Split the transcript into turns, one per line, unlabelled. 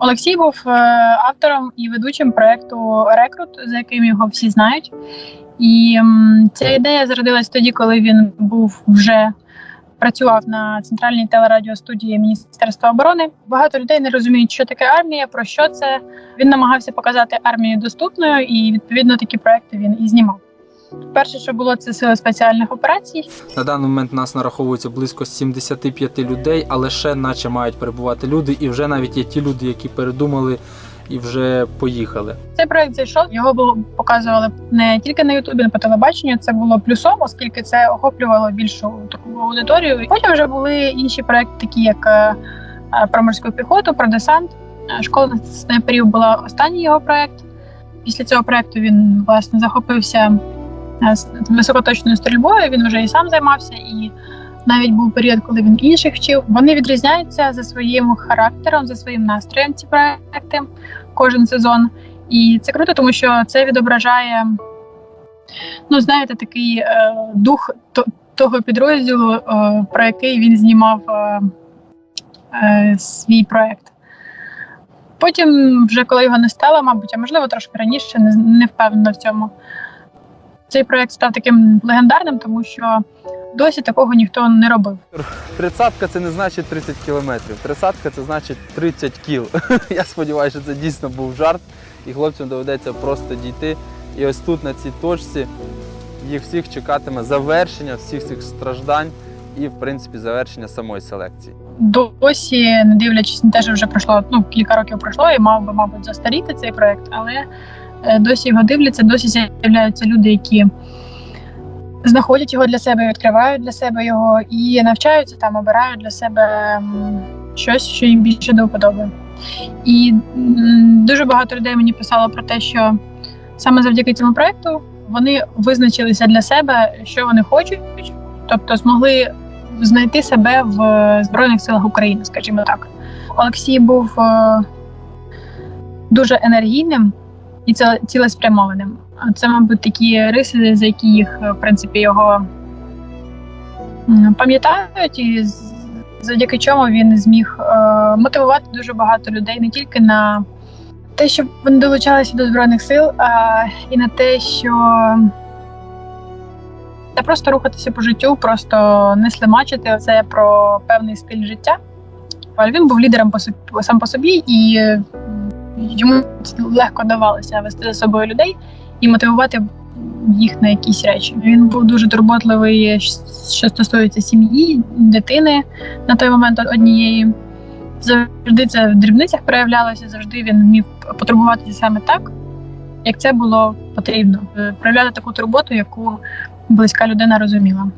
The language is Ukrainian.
Олексій був е, автором і ведучим проекту Рекрут, за яким його всі знають. І ця ідея зародилась тоді, коли він був вже працював на центральній телерадіостудії Міністерства оборони. Багато людей не розуміють, що таке армія, про що це. Він намагався показати армію доступною, і відповідно такі проекти він і знімав. Перше, що було, це сили спеціальних операцій.
На даний момент нас нараховується близько 75 людей, але ще наче мають перебувати люди, і вже навіть є ті люди, які передумали і вже поїхали.
Цей проект зайшов. Його було показували не тільки на Ютубі, а по телебаченню. Це було плюсом, оскільки це охоплювало більшу таку аудиторію. Потім вже були інші проекти, такі як е, е, про морську піхоту, про десант. Е, Школа снайперів була останній його проект. Після цього проекту він власне захопився е, с- високоточною стрільбою. Він вже і сам займався, і навіть був період, коли він інших вчив. Вони відрізняються за своїм характером, за своїм настроєм. Ці проекти кожен сезон. І це круто, тому що це відображає, ну, знаєте, такий е, дух того підрозділу, е, про який він знімав е, е, свій проект. Потім, вже коли його не стало, мабуть, а можливо трошки раніше, не, не впевнена в цьому. Цей проект став таким легендарним, тому що досі такого ніхто не робив.
Тридцятка це не значить 30 кілометрів. Тридцятка це значить 30 кіл. Я сподіваюся, що це дійсно був жарт, і хлопцям доведеться просто дійти. І ось тут, на цій точці, їх всіх чекатиме завершення всіх цих страждань і, в принципі, завершення самої селекції.
досі, не дивлячись на те, що вже пройшло ну кілька років пройшло, і мав би, мабуть, застаріти цей проект, але досі його дивляться, досі з'являються люди, які знаходять його для себе, відкривають для себе його і навчаються там, обирають для себе щось, що їм більше до вподоби. І дуже багато людей мені писало про те, що саме завдяки цьому проекту вони визначилися для себе, що вони хочуть, тобто змогли знайти себе в е, Збройних силах України, скажімо так. Олексій був е, дуже енергійним і ціл- цілеспрямованим. Це, мабуть, такі риси, за які їх, е, в принципі, його пам'ятають, і завдяки чому він зміг е, мотивувати дуже багато людей не тільки на те, щоб вони долучалися до збройних сил, а і на те, що та просто рухатися по життю, просто не слимачити. Це про певний стиль життя. Але він був лідером сам по собі, і йому легко давалося вести за собою людей і мотивувати їх на якісь речі. Він був дуже турботливий, що стосується сім'ї, дитини на той момент однієї. Завжди це в дрібницях проявлялося, завжди він вмів потурбуватися саме так, як це було потрібно. Е, Проявляти таку турботу, яку близька людина розуміла.